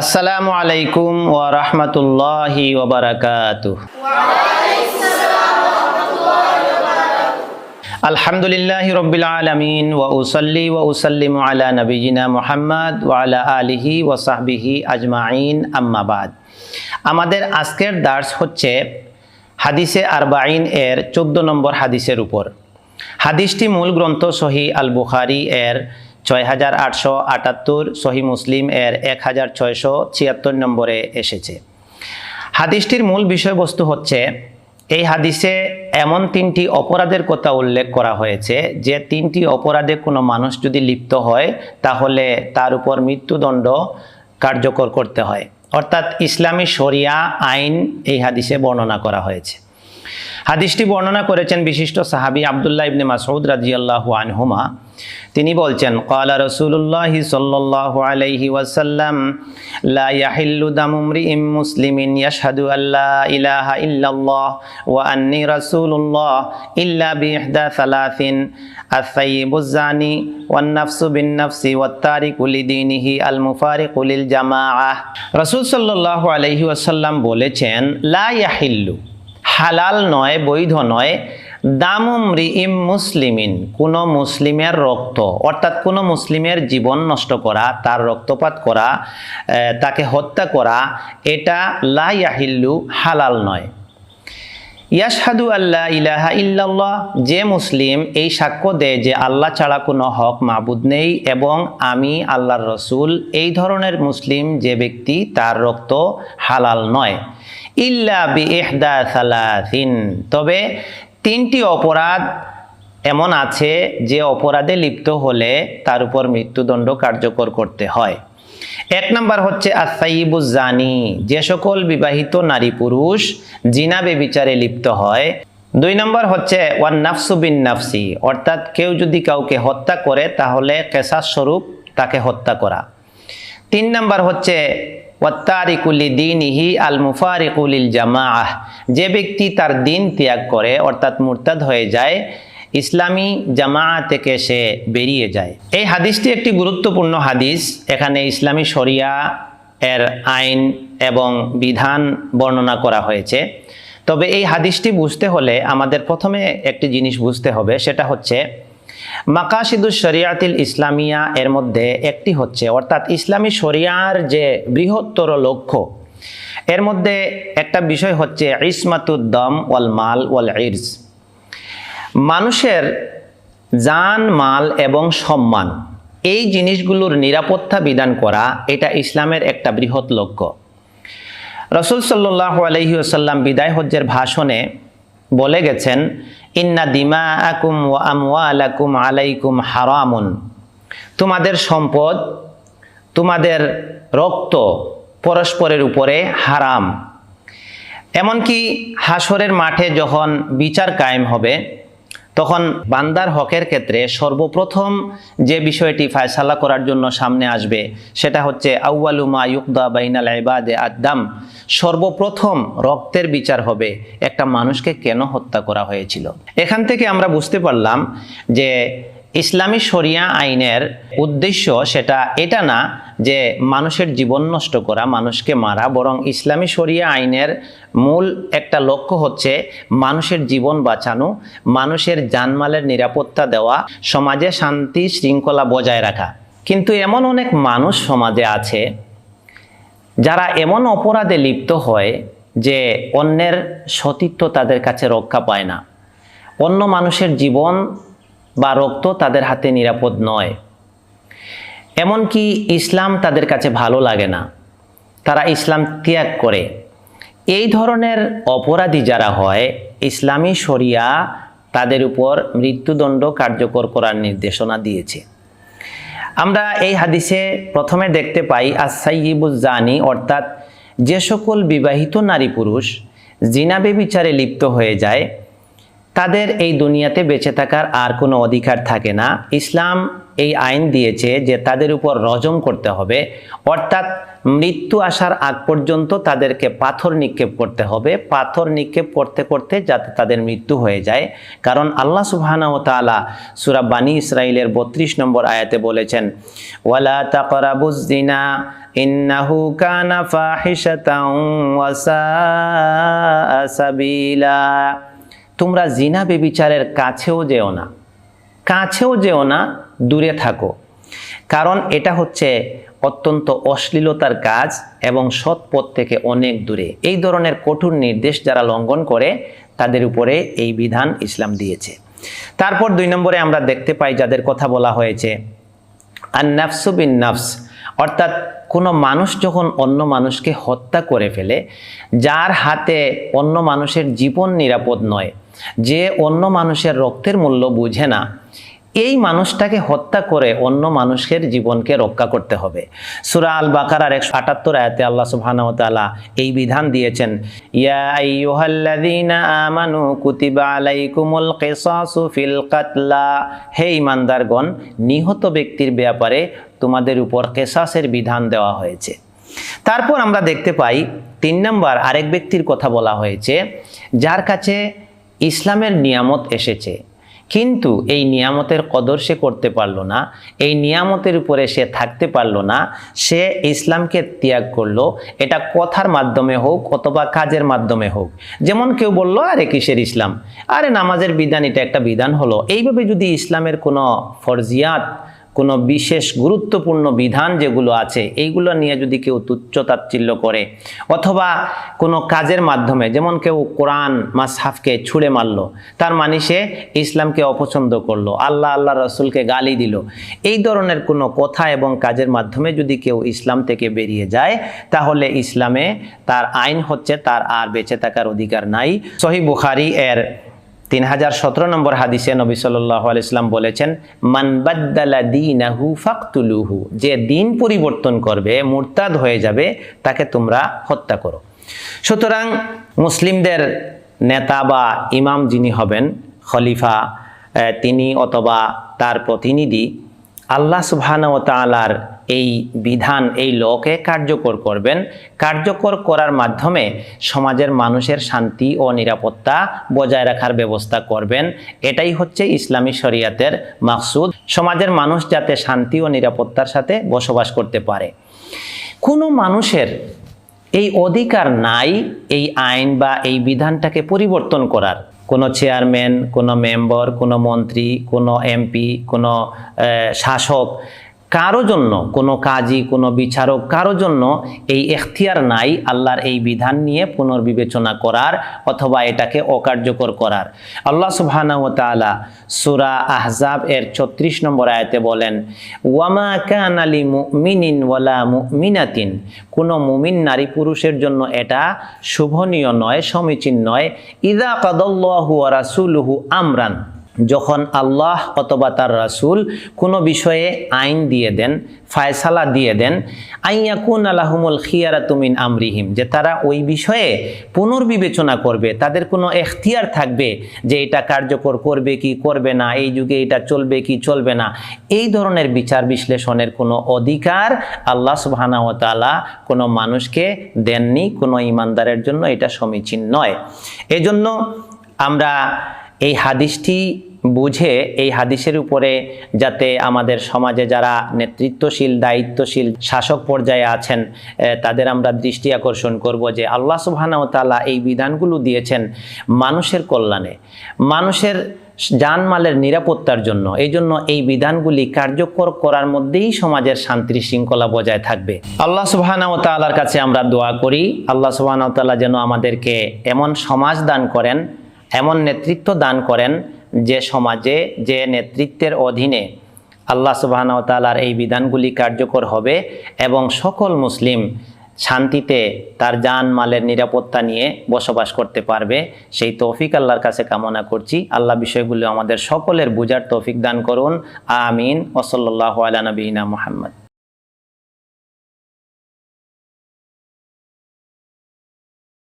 আসসালামু আলাইকুম ওয়া রাহমাতুল্লাহি ওয়া বারাকাতুহু। আলহামদুলিল্লাহি রাব্বিল আলামিন ওয়া উসাল্লি ওয়া উসাল্লিমু আলা নবিয়িনা মুহাম্মদ ওয়া আলা আলিহি ওয়া সাহবিহি আজমাইন। আম্মা বাদ। আমাদের আজকের দার্স হচ্ছে হাদিসে আরবাইন এর চোদ্দ নম্বর হাদিসের উপর। হাদিসটি মূল গ্রন্থ সহি আল বুখারি এর ছয় হাজার আটশো আটাত্তর সহি মুসলিম এর এক হাজার ছয়শো ছিয়াত্তর নম্বরে এসেছে। হাদিসটির মূল বিষয়বস্তু হচ্ছে, এই হাদিসে এমন তিনটি অপরাধের কথা উল্লেখ করা হয়েছে যে তিনটি অপরাধে কোনো মানুষ যদি লিপ্ত হয়, তাহলে তার উপর মৃত্যুদণ্ড কার্যকর করতে হয়। অর্থাৎ ইসলামী শরিয়া আইন এই হাদিসে বর্ণনা করা হয়েছে। হাদিসটি বর্ণনা করেছেন বিশিষ্ট সাহাবী আবদুল্লাহ ইবনে মাসউদ রাদিয়াল্লাহু আনহুমা। তিনি বলছেন, কালা রসুল্লাহি সাল্লাহ আলাইহি ওয়াসাল্লাম, লা ইয়াহিল্লু দামুমরি ইম মুসলিমিন ইয়াশহাদু আল্লাহ ইলাহা ইল্লাল্লাহ ওয়া আন্নি রাসূলুল্লাহ ইল্লা বিইহদা সালাফিন আস-সাইয়্যিবু যানি ওয়ান নাফসু বিন নাফসি ওয়াত তারিকু লিদীনিহি আল মুফারিকু লিল জামাআহ। রসুল সাল্লাল্লাহু আলাইহি ওয়াসাল্লাম বলেছেন, লা ইয়াহিল্লু, হালাল নয়, বৈধ নয় দামুমরি ইম মুসলিমিন, কোনো মুসলিমের রক্ত, অর্থাৎ কোনো মুসলিমের জীবন নষ্ট করা, তার রক্তপাত করা তাকে হত্যা করা, এটা লা ইয়াহিল্লু, হালাল নয়। ইয়াশহাদু আল্লাহ ইলাহা ইল্লাল্লাহ, যে মুসলিম এই সাক্ষ্য দেয় যে আল্লাহ ছাড়া কোনো হক মাবুদ নেই এবং আমি আল্লাহর রসুল এই ধরনের মুসলিম যে ব্যক্তি, তার রক্ত হালাল নয়। ইল্লা বি ইহদা সালাসিন, তবে তিনটি অপরাধ এমন আছে যে অপরাধে লিপ্ত হলে তার উপর মৃত্যুদণ্ড কার্যকর করতে হয়। এক নাম্বার হচ্ছে আসাইবুজানি যে সকল বিবাহিত নারী পুরুষ জিনা বেবিচারে লিপ্ত হয়। দুই নম্বর হচ্ছে ওয়ান নাফসু বিন নাফসি অর্থাৎ কেউ যদি কাউকে হত্যা করে তাহলে কেসার স্বরূপ তাকে হত্যা করা। তিন নাম্বার হচ্ছে ওয়াত্তারিকুলি দিনহি আল মুফারিকুলিল জামাআহ যে ব্যক্তি তার দিন ত্যাগ করে, অর্থাৎ মুরতাদ হয়ে যায়, ইসলামী জামা থেকে সে বেরিয়ে যায়। এই হাদিসটি একটি গুরুত্বপূর্ণ হাদিস। এখানে ইসলামী শরিয়া এর আইন এবং বিধান বর্ণনা করা হয়েছে। তবে এই হাদিসটি বুঝতে হলে আমাদের প্রথমে একটি জিনিস বুঝতে হবে, সেটা হচ্ছে মাকাশিদুস শরিয়াতিল ইসলামিয়া এর মধ্যে একটি হচ্ছে, অর্থাৎ ইসলামী শরিয়ার যে বৃহত্তর লক্ষ্য, এর মধ্যে একটা বিষয় হচ্ছে ইসমাতুদ্দম ওয়াল মাল ওয়াল ইরস মানুষের জান, মাল এবং সম্মান, এই জিনিসগুলোর নিরাপত্তা বিধান করা এটা ইসলামের একটা বৃহৎ লক্ষ্য। রসুল সাল্লাহ আলহি আসাল্লাম বিদায় হজ্জের ভাষণে বলে গেছেন ইন্না দিমা আকুম ও আমওয়া আলাকুম আলাইকুম হারামুন। তোমাদের সম্পদ, তোমাদের রক্ত পরস্পরের উপরে হারাম। এমনকি হাসরের মাঠে যখন বিচার কায়েম হবে তখন বান্দার হকের ক্ষেত্রে সর্বপ্রথম যে বিষয়টি ফায়সালা করার জন্য সামনে আসবে, সেটা হচ্ছে আউ্বালুমা ইউকদা বাইনাল আইবাদে আদাম সর্বপ্রথম রক্তের বিচার হবে একটা মানুষকে কেন হত্যা করা হয়েছিল। এখান থেকে আমরা বুঝতে পারলাম যে ইসলামী শরিয়া আইনের উদ্দেশ্য সেটা এটা না যে মানুষের জীবন নষ্ট করা, মানুষকে মারা, বরং ইসলামী শরিয়া আইনের মূল একটা লক্ষ্য হচ্ছে মানুষের জীবন বাঁচানো, মানুষের জানমালের নিরাপত্তা দেওয়া, সমাজে শান্তি শৃঙ্খলা বজায় রাখা। কিন্তু এমন অনেক মানুষ সমাজে আছে যারা এমন অপরাধে লিপ্ত হয় যে অন্যের সতীত্ব তাদের কাছে রক্ষা পায় না। অন্য মানুষের জীবন বা রক্ত তাদের হাতে নিরাপদ নয়। এমনকি ইসলাম তাদের কাছে ভালো লাগে না। তারা ইসলাম ত্যাগ করে। এই ধরনের অপরাধী যারা হয়, ইসলামী শরিয়া তাদের উপর মৃত্যুদণ্ড কার্যকর করার নির্দেশনা দিয়েছে। আমরা এই হাদিসে প্রথমে দেখতে পাই আসাইবুজানি অর্থাৎ যে সকল বিবাহিত নারী পুরুষ জিনাবে বিচারে লিপ্ত হয়ে যায় তাদের এই দুনিয়াতে বেঁচে থাকার আর কোনো অধিকার থাকে না। ইসলাম এই আইন দিয়েছে যে তাদের উপর রজম করতে হবে, অর্থাৎ মৃত্যু আসার আগ পর্যন্ত তাদেরকে পাথর নিক্ষেপ করতে হবে। পাথর নিক্ষেপ করতে করতে যাতে তাদের মৃত্যু হয়ে যায়। কারণ আল্লাহ সুবহানাহু ওয়া তাআলা সূরা বানী ইসরাইলের বত্রিশ নম্বর আয়াতে বলেছেন, ওয়ালা তাকরাবুজ জিনা ইন্নাহু কানা ফাহিশাতাও ওয়া সাআ সাবিলা। তোমরা জিনা বেবিচারের কাছেও যেও না। কাছেও যেও না, দূরে থাকো। কারণ এটা হচ্ছে অত্যন্ত অশ্লীলতার কাজ এবং সৎ পথ থেকে অনেক দূরে। এই ধরনের কঠোর নির্দেশ যারা লঙ্ঘন করে, তাদের উপরে এই বিধান ইসলাম দিয়েছে। তারপর দুই নম্বরে আমরা দেখতে পাই যাদের কথা বলা হয়েছে আর নাফসু বিন নাফস অর্থাৎ কোনো মানুষ যখন অন্য মানুষকে হত্যা করে ফেলে, যার হাতে অন্য মানুষের জীবন নিরাপদ নয় যে অন্য মানুষের রক্তের মূল্য বুঝে না, এই মানুষটাকে হত্যা করে অন্য মানুষের জীবনকে রক্ষা করতে হবে। সুরা আল বাকারার একশো আটাত্তর আয়াতে আল্লাহ সুবহানাহু এই বিধান দিয়েছেন কুতিবা হে ইমানদারগণ নিহত ব্যক্তির ব্যাপারে তোমাদের উপর কেসাসের বিধান দেওয়া হয়েছে। তারপর আমরা দেখতে পাই, তিন নম্বর আরেক ব্যক্তির কথা বলা হয়েছে, যার কাছে ইসলামের নিয়ামত এসেছে। কিন্তু এই নিয়ামতের কদর সে করতে পারল না, এই নিয়ামতের উপরে সে থাকতে পারল না, সে ইসলামকে ত্যাগ করল। এটা কথার মাধ্যমে হোক অথবা কাজের মাধ্যমে হোক। যেমন কেউ বলল, আরে কিসের ইসলাম? আরে নামাজের বিধান, এটা একটা বিধান হলো। এইভাবে যদি ইসলামের কোনো ফরজিয়াত কোনো বিশেষ গুরুত্বপূর্ণ বিধান যেগুলো আছে, এইগুলো নিয়ে যদি কেউ তুচ্ছ তাচ্ছিল্য করে, অথবা কোনো কাজের মাধ্যমে, যেমন কেউ কোরআন মাসহাফকে ছুঁড়ে মারল, তার মানে সে ইসলামকে অপছন্দ করল, আল্লাহ আল্লাহ রসুলকে গালি দিল, এই ধরনের কোনো কথা এবং কাজের মাধ্যমে যদি কেউ ইসলাম থেকে বেরিয়ে যায়, তাহলে ইসলামে তার আইন হচ্ছে, তার আর বেঁচে থাকার অধিকার নাই। সহি বুখারি এর তিন হাজার সতেরো নম্বর হাদিসে নবী সাল্লাহ আলাইসলাম বলেছেন মানবাদ্দালা দিনাহু ফাকতুলুহু যে দিন পরিবর্তন করবে, মুরতাদ হয়ে যাবে, তাকে তোমরা হত্যা করো। সুতরাং মুসলিমদের নেতা বা ইমাম যিনি হবেন, খলিফা তিনি অথবা তার প্রতিনিধি আল্লাহ তাআলার এই বিধান, এই লকে কার্যকর করবেন। কার্যকর করার মাধ্যমে সমাজের মানুষের শান্তি ও নিরাপত্তা বজায় রাখার ব্যবস্থা করবেন। এটাই হচ্ছে ইসলামী শরিয়াতের মাকসুদ। সমাজের মানুষ যাতে শান্তি ও নিরাপত্তার সাথে বসবাস করতে পারে। কোনো মানুষের এই অধিকার নাই এই আইন বা এই বিধানটাকে পরিবর্তন করার। কোনো চেয়ারম্যান কোনো মেম্বার কোনো মন্ত্রী কোনো এমপি কোনো শাসক কারও জন্য কোনো কাজী কোনো বিচারক কারও জন্য এই এখতিয়ার নাই আল্লাহর এই বিধান নিয়ে পুনর্বিবেচনা করার অথবা এটাকে অকার্যকর করার। আল্লাহ তাআলা সূরা আহজাব এর 36 নম্বর আয়াতে বলেন ওয়ামা কান আলী মুমিনিন ওয়ালা মুমিনাতিন। কোনো মুমিন নারী পুরুষের জন্য এটা শুভনীয় নয়, সমীচীন নয়। ইদা কাদাল্লাহু রাসূলুহু আমরান। যখন আল্লাহ অথবা তার রাসূল কোনো বিষয়ে আইন দিয়ে দেন, ফায়সালা দিয়ে দেন, আইয়াকুন আলাহুমুল খিয়ারাতুমিন আমরিহিম, যে তারা ওই বিষয়ে পুনর্বিবেচনা করবে, তাদের কোনো এখতিয়ার থাকবে যে এটা কার্যকর করবে কি করবে না, এই যুগে এটা চলবে কি চলবে না, এই ধরনের বিচার বিশ্লেষণের কোনো অধিকার আল্লাহ তাআলা কোনো মানুষকে দেননি, কোনো ইমানদারের জন্য এটা সমীচীন নয়। এজন্য আমরা এই হাদিসটি বুঝে, এই হাদিসের উপরে যাতে আমাদের সমাজে যারা নেতৃত্বশীল, দায়িত্বশীল শাসক পর্যায়ে আছেন তাদের আমরা দৃষ্টি আকর্ষণ করব যে আল্লাহ সুবহানাহু তাআলা এই বিধানগুলো দিয়েছেন মানুষের কল্যাণে, মানুষের জানমালের নিরাপত্তার জন্য। এই জন্য এই বিধানগুলি কার্যকর করার মধ্যেই সমাজের শান্তি শৃঙ্খলা বজায় থাকবে। আল্লাহ সুবহানাহু তাআলার কাছে আমরা দোয়া করি, আল্লাহ সুবহানাহু তাআলা যেন আমাদেরকে এমন সমাজ দান করেন এমন নেতৃত্ব দান করেন যে সমাজে, যে নেতৃত্বের অধীনে আল্লাহ সুবহানাহু তাআলার এই বিধানগুলি কার্যকর হবে এবং সকল মুসলিম শান্তিতে তার জান মালের নিরাপত্তা নিয়ে বসবাস করতে পারবে। সেই তৌফিক আল্লাহর কাছে কামনা করছি। আল্লাহ বিষয়গুলো আমাদের সকলের বুঝার তৌফিক দান করুন। আমিন। ওসল্লাহ আলা নবীনা মোহাম্মদ।